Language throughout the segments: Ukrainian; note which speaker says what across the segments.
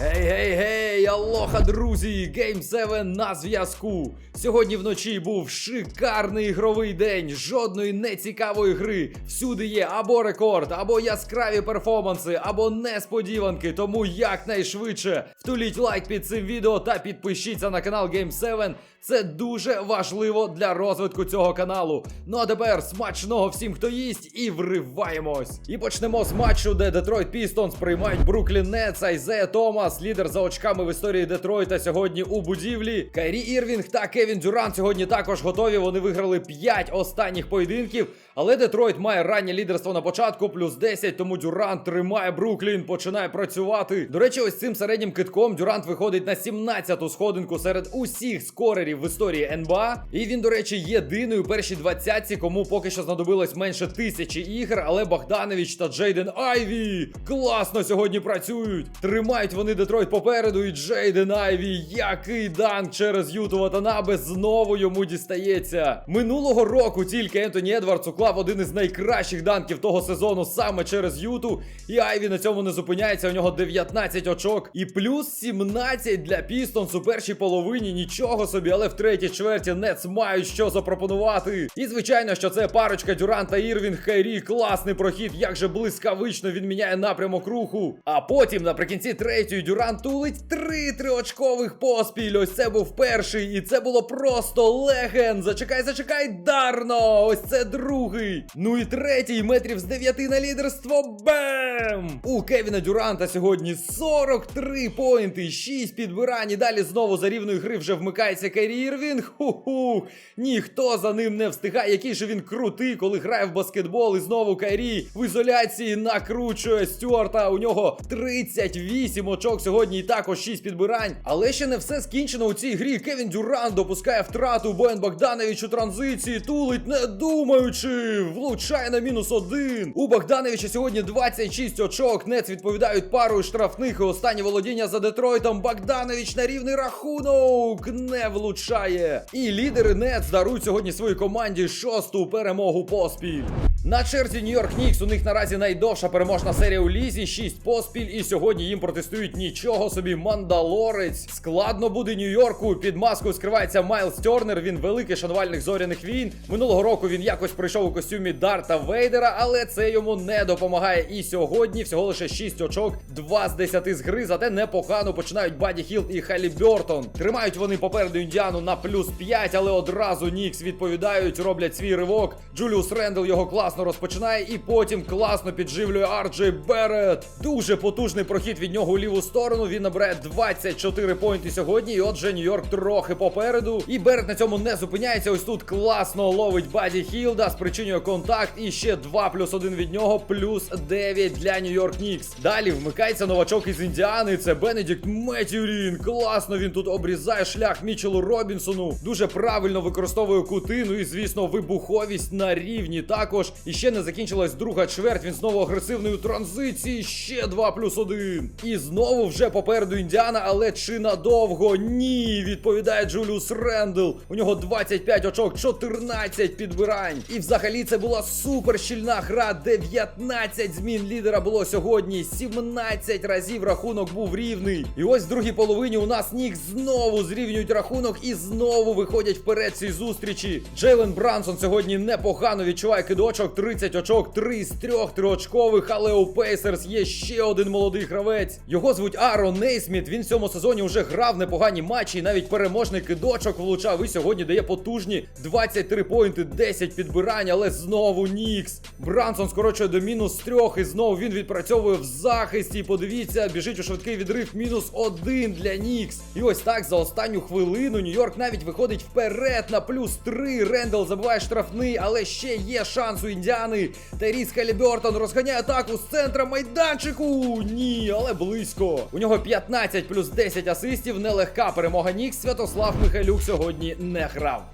Speaker 1: Гей, гей, гей, алоха, друзі! Game 7 на зв'язку. Сьогодні вночі був шикарний ігровий день, жодної нецікавої гри. Всюди є або рекорд, або яскраві перформанси, або несподіванки. Тому якнайшвидше втуліть лайк під цим відео та підпишіться на канал Game 7. Це дуже важливо для розвитку цього каналу. Ну а тепер смачного всім, хто їсть, і вриваємось. І почнемо з матчу, де Детройт Пістонс приймають Бруклін Нетс, Айзея Томас, лідер за очками в історії Детройта сьогодні у будівлі. Кайрі Ірвінг та Кевін Дюран сьогодні також готові. Вони виграли 5 останніх поєдинків. Але Детройт має раннє лідерство на початку, плюс 10, тому Дюрант тримає Бруклін, починає працювати. До речі, ось цим середнім китком Дюрант виходить на 17-ту сходинку серед усіх скорерів в історії НБА. І він, до речі, єдиний у першій двадцятці, кому поки що знадобилось менше тисячі ігр. Але Богданович та Джейден Айві класно сьогодні працюють. Тримають вони Детройт попереду, і Джейден Айві, який данк через Юту Ватанабе знову йому дістається. Минулого року тільки Ентоні Едвардс уклав один із найкращих данків того сезону саме через Юту. І Айві на цьому не зупиняється. У нього 19 очок і плюс 17 для Пістонс у першій половині. Нічого собі, але в третій чверті Нетс мають що запропонувати. І звичайно, що це парочка Дюранта Ірвінг Хайрі. Класний прохід, як же блискавично він міняє напрямок руху. А потім наприкінці третьої Дюрант тулить три триочкових поспіль. Ось це був перший, і це було просто леген. Зачекай, зачекай, дарно! Ось це другий. Ну і третій метрів з 9 на лідерство. Бем! У Кевіна Дюранта сьогодні 43 поінти, 6 підбирань. І далі знову за рівної гри вже вмикається Кайрі Ірвінг. Ху-ху. Ніхто за ним не встигає. Який же він крутий, коли грає в баскетбол. І знову Кайрі в ізоляції накручує Стюарта. У нього 38 очок сьогодні і також 6 підбирань. Але ще не все скінчено у цій грі. Кевін Дюрант допускає втрату. Боян Богданович у транзиції тулить, не думаючи. Влучає на мінус один. У Богдановича сьогодні 26 очок. Нец відповідають парою штрафних. І останнє володіння за Детройтом. Богданович на рівний рахунок не влучає. І лідери Нец дарують сьогодні своїй команді шосту перемогу поспіль. На черзі Нью-Йорк Нікс у них наразі найдовша переможна серія у лізі, 6 поспіль, і сьогодні їм протестують нічого собі мандалорець. Складно буде Нью-Йорку. Під маскою скривається Майлз Тернер. Він великий шанувальник зоряних війн. Минулого року він якось прийшов у костюмі Дарта Вейдера, але це йому не допомагає. І сьогодні всього лише 6 очок, 2 з 10 з гри. Зате непогано починають Баді Хілд і Халі Бертон. Тримають вони попереду індіану на плюс 5, але одразу Нікс відповідають, роблять свій ривок. Джуліус Рендл його класно розпочинає і потім класно підживлює Арджей Берет. Дуже потужний прохід від нього у ліву сторону. Він набирає 24 поінти сьогодні. І отже, Нью-Йорк трохи попереду. І Берет на цьому не зупиняється. Ось тут класно ловить Баді Хілда, спричинює контакт. І ще 2 плюс 1 від нього, плюс 9 для Нью-Йорк Нікс. Далі вмикається новачок із Індіани. Це Бенедікт Метюрін. Класно він тут обрізає шлях Мічелу Робінсону. Дуже правильно використовує кути. Ну і звісно, вибуховість на рівні також. І ще не закінчилась друга чверть. Він знову агресивний у транзиції. Ще 2 плюс 1. І знову вже попереду Індіана, але чи надовго? Ні, відповідає Джуліус Рендл. У нього 25 очок, 14 підбирань. І взагалі це була супер щільна гра. 19 змін лідера було сьогодні. 17 разів рахунок був рівний. І ось в другій половині у нас Нік знову зрівнюють рахунок і знову виходять вперед ці зустрічі. Джейлен Брансон сьогодні непогано відчуває кидочок. 30 очок, 3 з 3 триочкових, але у Пейсерс є ще один молодий гравець. Його звуть Арон Нейсміт. Він в цьому сезоні вже грав непогані матчі і навіть переможний кидочок влучав. І сьогодні дає потужні 23 поінти, 10 підбирань, але знову Нікс. Брансон скорочує до мінус 3, і знову він відпрацьовує в захисті. Подивіться, біжить у швидкий відрив мінус 1 для Нікс. І ось так за останню хвилину Нью-Йорк навіть виходить вперед на плюс 3. Рендел забиває штрафний, але ще є шанс у Індіани. Теріс Халібертон розганяє атаку з центра майданчику. Ні, але близько. У нього 15 плюс 10 асистів. Нелегка перемога Нікс. Святослав Михайлюк сьогодні не грав.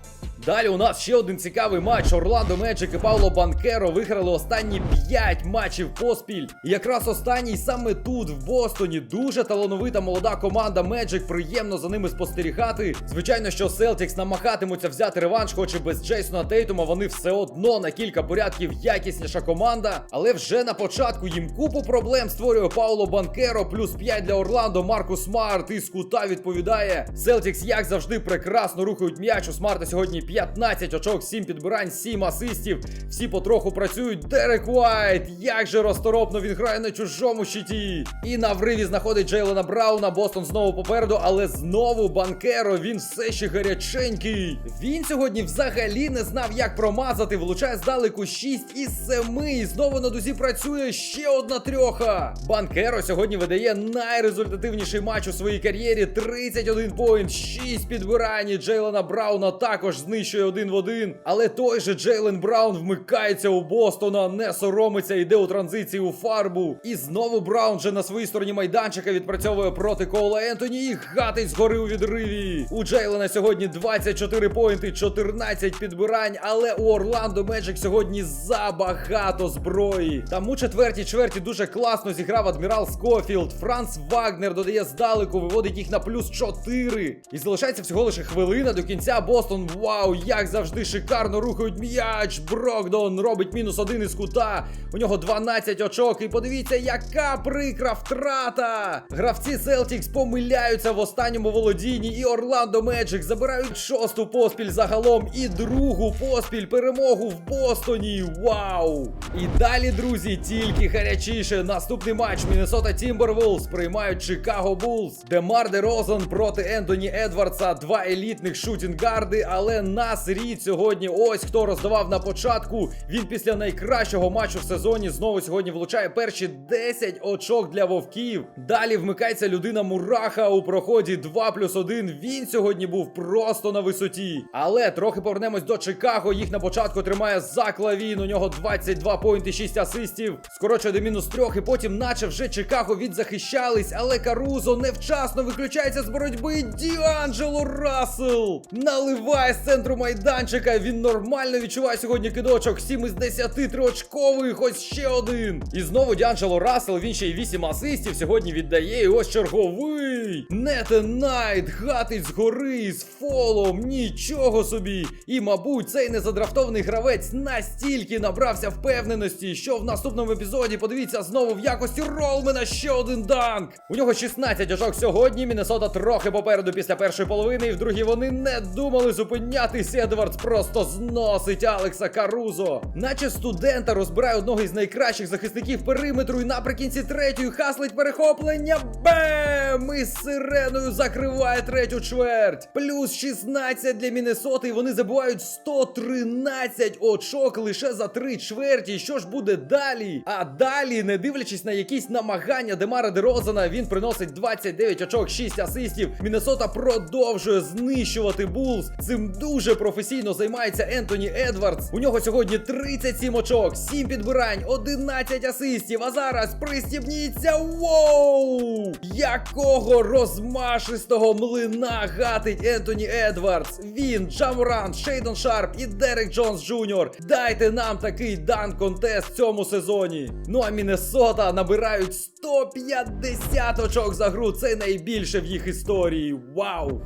Speaker 1: Далі у нас ще один цікавий матч. Орландо Меджик і Пауло Банкеро виграли останні 5 матчів поспіль. І якраз останній саме тут, в Бостоні, дуже талановита молода команда Меджик. Приємно за ними спостерігати. Звичайно, що Селтікс намагатимуться взяти реванш, хоч і без Джейсона Тейтума вони все одно на кілька порядків якісніша команда. Але вже на початку їм купу проблем створює Пауло Банкеро, плюс 5 для Орландо, Маркус Смарт із кута відповідає. Селтікс, як завжди, прекрасно рухають м'яч. У Смарта сьогодні 15 очок, 7 підбирань, 7 асистів. Всі потроху працюють. Дерек Уайт, як же розторопно він грає на чужому щиті. І на вриві знаходить Джейлена Брауна. Бостон знову попереду, але знову Банкеро. Він все ще гаряченький. Він сьогодні взагалі не знав, як промазати. Влучає здалеку 6 із 7. І знову на дузі працює ще одна трьоха. Банкеро сьогодні видає найрезультативніший матч у своїй кар'єрі. 31 поінт, 6 підбирань. І Джейлена Брауна також знищує один в один. Але той же Джейлен Браун вмикається у Бостона, не соромиться, йде у транзиції у фарбу. І знову Браун же на своїй стороні майданчика відпрацьовує проти Коула Ентоні і гатить згори у відриві. У Джейлена сьогодні 24 поінти, 14 підбирань, але у Орландо Меджик сьогодні забагато зброї. Там четвертій чверті дуже класно зіграв адмірал Скофілд. Франц Вагнер додає здалеку, виводить їх на плюс 4. І залишається всього лише хвилина до кінця. Бостон, вау, як завжди шикарно рухають м'яч. Брокдон робить мінус один із кута. У нього 12 очок. І подивіться, яка прикра втрата. Гравці Селтікс помиляються в останньому володінні. І Орландо Меджик забирають шосту поспіль загалом і другу поспіль перемогу в Бостоні. Вау! І далі, друзі, тільки гарячіше. Наступний матч Міннесота Тімбервулс приймають Чикаго Булс. Демар Де Розен проти Ентоні Едвардса. Два елітних шутінгарди. Але нас Рід сьогодні ось хто роздавав на початку. Він після найкращого матчу в сезоні знову сьогодні влучає перші 10 очок для вовків. Далі вмикається людина Мураха у проході 2 плюс 1. Він сьогодні був просто на висоті. Але трохи повернемось до Чикаго. Їх на початку тримає Заклавін. У нього 22 поінти, 6 асистів. Скорочує до мінус 3. І потім, наче вже Чикаго відзахищались, але Карузо невчасно виключається з боротьби. Діанджело Рассел наливає з майданчика. Він нормально відчуває сьогодні кидочок. 7 із 10 триочкових. Ось ще один. І знову Діанджело Рассел. Він ще й 8 асистів. Сьогодні віддає. І ось черговий. Нетен Найт гатить згори з фолом. Нічого собі. І, мабуть, цей незадрафтований гравець настільки набрався впевненості, що в наступному епізоді подивіться знову в якості Ролмена ще один данк. У нього 16 очок сьогодні. Міннесота трохи попереду після першої половини. І в другій вони не думали зупинятись. Едвардс просто зносить Алекса Карузо. Наче студента розбирає одного із найкращих захисників периметру. І наприкінці третьої хаслить перехоплення. Бем! І з сиреною закриває третю чверть. Плюс 16 для Міннесоти. І вони забувають 113 очок лише за три чверті. Що ж буде далі? А далі, не дивлячись на якісь намагання Демара Дерозана, він приносить 29 очок, 6 асистів. Міннесота продовжує знищувати Булс. Цим дуже професійно займається Ентоні Едвардс. У нього сьогодні 37 очок, 7 підбирань, 11 асистів. А зараз пристібніться. Воу! Якого розмашистого млина гатить Ентоні Едвардс. Він, Джамурант, Шейдон Шарп і Дерек Джонс Джуніор. Дайте нам такий дан контест в цьому сезоні. Ну а Міннесота набирають 150 очок за гру. Це найбільше в їх історії. Вау!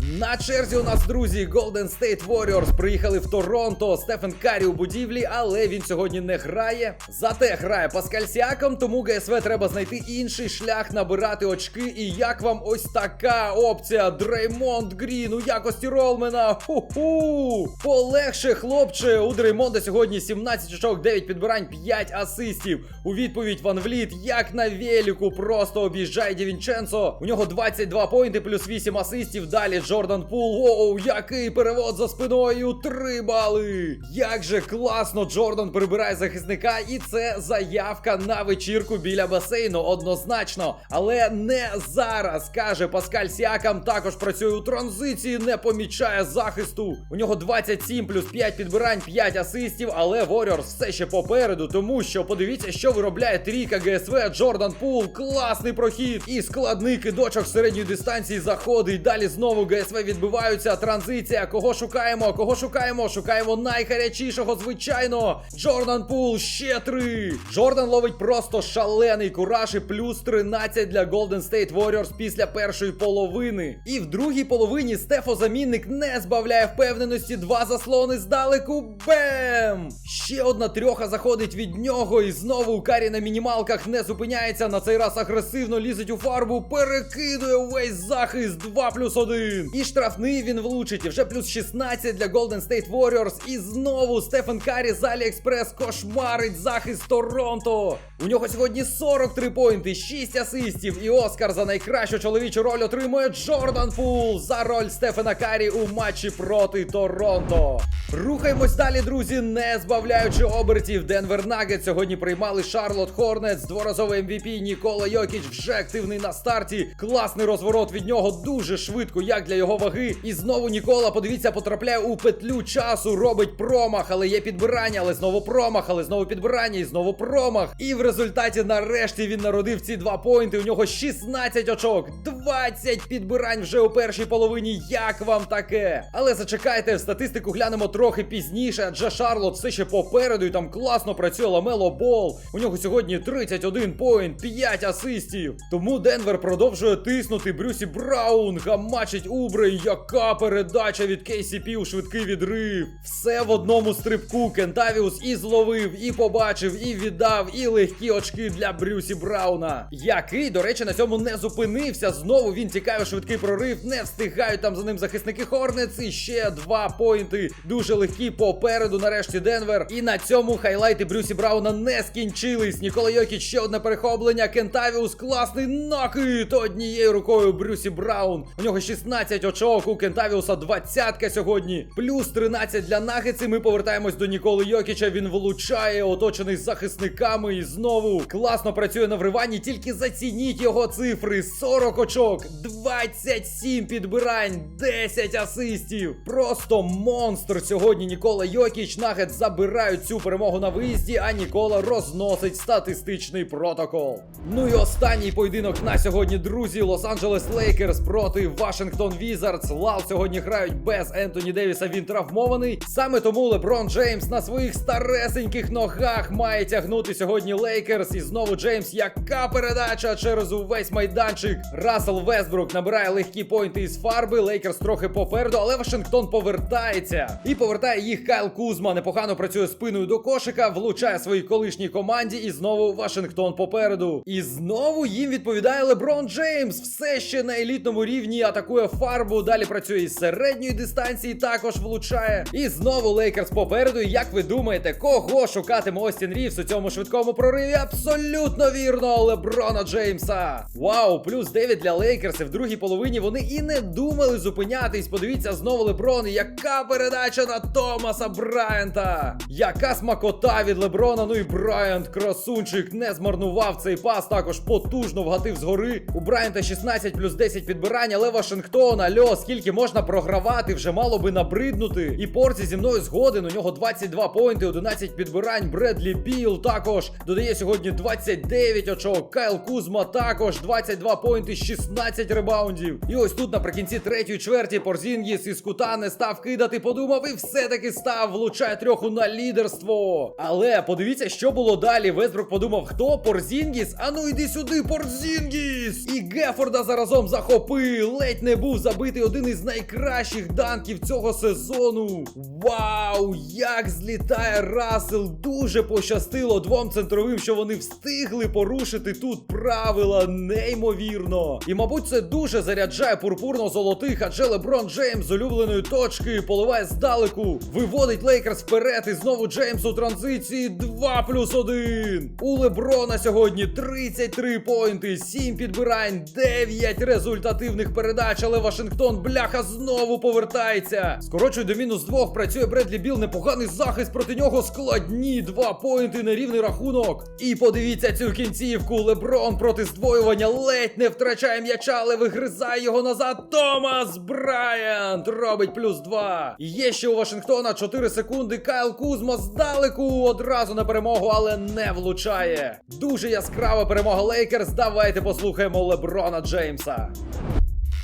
Speaker 1: На черзі у нас, друзі, Golden State Warriors приїхали в Торонто. Стефен Карі у будівлі, але він сьогодні не грає. Зате грає Паскаль Сіаком, тому ГСВ треба знайти інший шлях набирати очки. І як вам ось така опція? Дреймонд Грін у якості Ролмена. Ху-ху! Полегше, хлопче. У Дреймонда сьогодні 17 очок, 9 підбирань, 5 асистів. У відповідь Ван Вліт, як на веліку, просто об'їжджає Дівінченцо. У нього 22 поінти плюс 8 асистів. Далі Джордан Пул. Оу, який перевод за спиною. Три бали. Як же класно Джордан прибирає захисника, і це заявка на вечірку біля басейну, однозначно. Але не зараз, каже Паскаль Сіакам. Також працює у транзиції, не помічає захисту. У нього 27 плюс 5 підбирань, 5 асистів, але Warriors все ще попереду, тому що подивіться, що виробляє трійка ГСВ. Джордан Пул, класний прохід і складний кидочок середньої дистанції заходить. Далі знову ГСВ ПСВ відбиваються. Транзиція. Кого шукаємо? Кого шукаємо? Шукаємо найгарячішого, звичайно. Джордан Пул ще три. Джордан ловить просто шалений кураж і плюс 13 для Golden State Warriors після першої половини. І в другій половині Стефо замінник не збавляє впевненості. Два заслони здалеку. Бем! Ще одна трьоха заходить від нього. І знову Карі на мінімалках не зупиняється. На цей раз агресивно лізить у фарбу. Перекидує увесь захист 2 плюс 1. І штрафний він влучить. І вже плюс 16 для Golden State Warriors. І знову Стефен Карі з Аліекспрес кошмарить захист Торонто. У нього сьогодні 43 поінти, 6 асистів. І Оскар за найкращу чоловічу роль отримує Джордан Пул за роль Стефена Карі у матчі проти Торонто. Рухаємось далі, друзі, не збавляючи обертів. Денвер Нагет сьогодні приймали Шарлот Хорнетс. Дворазовий МВП Нікола Йокіч вже активний на старті. Класний розворот від нього дуже швидко, як для його ваги. І знову Нікола, подивіться, потрапляє у петлю часу, робить промах, але є підбирання, але знову промах, але знову підбирання і знову промах. І в результаті нарешті він народив ці два поінти. У нього 16 очок, 20 підбирань вже у першій половині. Як вам таке? Але зачекайте, статистику глянемо трохи пізніше, адже Шарлот все ще попереду і там класно працює Ламело Бол. У нього сьогодні 31 поінт, 5 асистів. Тому Денвер продовжує тиснути. Брюсі Браун гамачить Убре. Яка передача від KCP у швидкий відрив. Все в одному стрибку. Кентавіус і зловив, і побачив, і віддав, і легкі очки для Брюсі Брауна. Який, до речі, на цьому не зупинився. Знову він у швидкий прорив. Не встигають там за ним захисники Хорнец. І ще два поінти. Дуже легкі попереду. Нарешті Денвер. І на цьому хайлайти Брюсі Брауна не скінчились. Нікола Йокіч ще одне перехоплення. Кентавіус класний накид однією рукою Брюсі Браун. У нього 16 очок. У Кентавіуса 20 сьогодні. Плюс 13 для Нагетси. Ми повертаємось до Ніколи Йокіча. Він влучає, оточений захисниками. І знову класно працює на вриванні. Тільки зацініть його цифри: 40 очок, 27 підбирань, 10 асистів. Просто монстр сьогодні. Нікола Йокіч. Нагет забирають цю перемогу на виїзді, а Нікола розносить статистичний протокол. Ну і останній поєдинок на сьогодні, друзі. Лос-Анджелес Лейкерс проти Вашингтон Візардс. Лал сьогодні грають без Ентоні Девіса. Він травмований. Саме тому Леброн Джеймс на своїх старесеньких ногах має тягнути сьогодні Лейкерс. І знову Джеймс, яка передача через увесь майданчик. Рассел Вестбрук набирає легкі поінти із фарби. Лейкерс трохи попереду, але Вашингтон повертається. І повертає їх Кайл Кузма. Непогано працює спиною до кошика, влучає своїй колишній команді. І знову Вашингтон попереду. І знову їм відповідає Леброн Джеймс. Все ще на елітному рівні атакує фарбу. Далі працює із середньої дистанції, також влучає. І знову Лейкерс попереду. Як ви думаєте, кого шукатиме Остін Рівс у цьому швидкому прориві? Абсолютно вірно, Леброна Джеймса. Вау, плюс 9 для Лейкерс. І в другій половині вони і не думали зупинятись. Подивіться знову Леброн. Яка передача на Томаса Брайанта. Яка смакота від Леброна. Ну і Брайант, красунчик, не змарнував цей пас. Також потужно вгатив згори. У Брайанта 16 плюс 10 підбирань, але Вашингтон, альо, скільки можна програвати, вже мало би набриднути. І Порці зі мною згоден. У нього 22 поінти, 11 підбирань. Бредлі Біл також додає сьогодні 29 очок. Кайл Кузма також 22 поінти, 16 ребаундів. І ось тут наприкінці третьої чверті Порзінгіс із кута не став кидати, подумав і все-таки став. Влучає трьоху на лідерство. Але подивіться, що було далі. Весбрук подумав, хто Порзінгіс? А ну йди сюди, Порзінгіс! І Гефорда заразом захопив. Ледь не був забитий один із найкращих данків цього сезону. Вау! Як злітає Рассел! Дуже пощастило двом центровим, що вони встигли порушити тут правила. Неймовірно. І, мабуть, це дуже заряджає пурпурно-золотих, адже Леброн Джеймс з улюбленої точки поливає здалеку. Виводить Лейкерс вперед. І знову Джеймс у транзиції 2 плюс 1. У Леброна сьогодні 33 поінти, 7 підбирань, 9 результативних передач. Але Вашингтон бляха знову повертається. Скорочує до мінус 2. Працює Бредлі Біл. Непоганий захист проти нього. Складні 2 поінти на рівний рахунок. І подивіться цю кінцівку. Леброн проти здвоювання ледь не втрачає м'яча, але вигризає його назад. Томас Брайант робить плюс 2. Є ще у Вашингтона 4 секунди. Кайл Кузма здалеку одразу на перемогу, але не влучає. Дуже яскрава перемога Лейкерс. Давайте послухаємо Леброна Джеймса.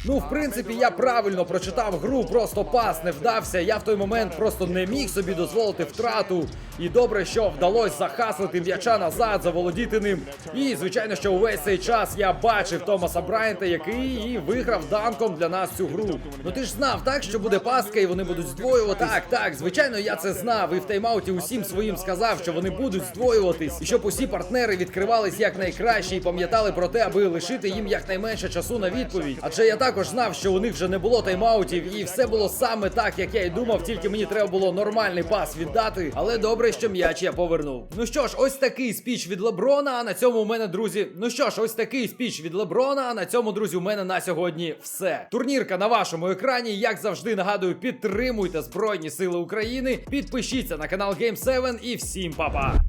Speaker 1: Ну, в принципі, я правильно прочитав гру, просто пас не вдався. Я в той момент просто не міг собі дозволити втрату. І добре, що вдалося захаслити м'яча назад, заволодіти ним. І звичайно, що увесь цей час я бачив Томаса Брайанта, який і виграв данком для нас цю гру. Ну ти ж знав, так що буде паска, і вони будуть здвоюватись. Так, так, звичайно, я це знав. І в тайм-ауті усім своїм сказав, що вони будуть здвоюватись, і щоб усі партнери відкривались якнайкраще і пам'ятали про те, аби лишити їм якнайменше часу на відповідь. Адже я також знав, що у них вже не було тайм-аутів, і все було саме так, як я й думав, тільки мені треба було нормальний пас віддати. Але добре, що м'яч я повернув. Ну що ж, ось такий спіч від Леброна. А на цьому у мене, друзі. Ну що ж, ось такий спіч від Леброна. А на цьому, друзі, у мене на сьогодні все. Турнірка на вашому екрані. Як завжди, нагадую, підтримуйте Збройні Сили України. Підпишіться на канал Game7 і всім па-па!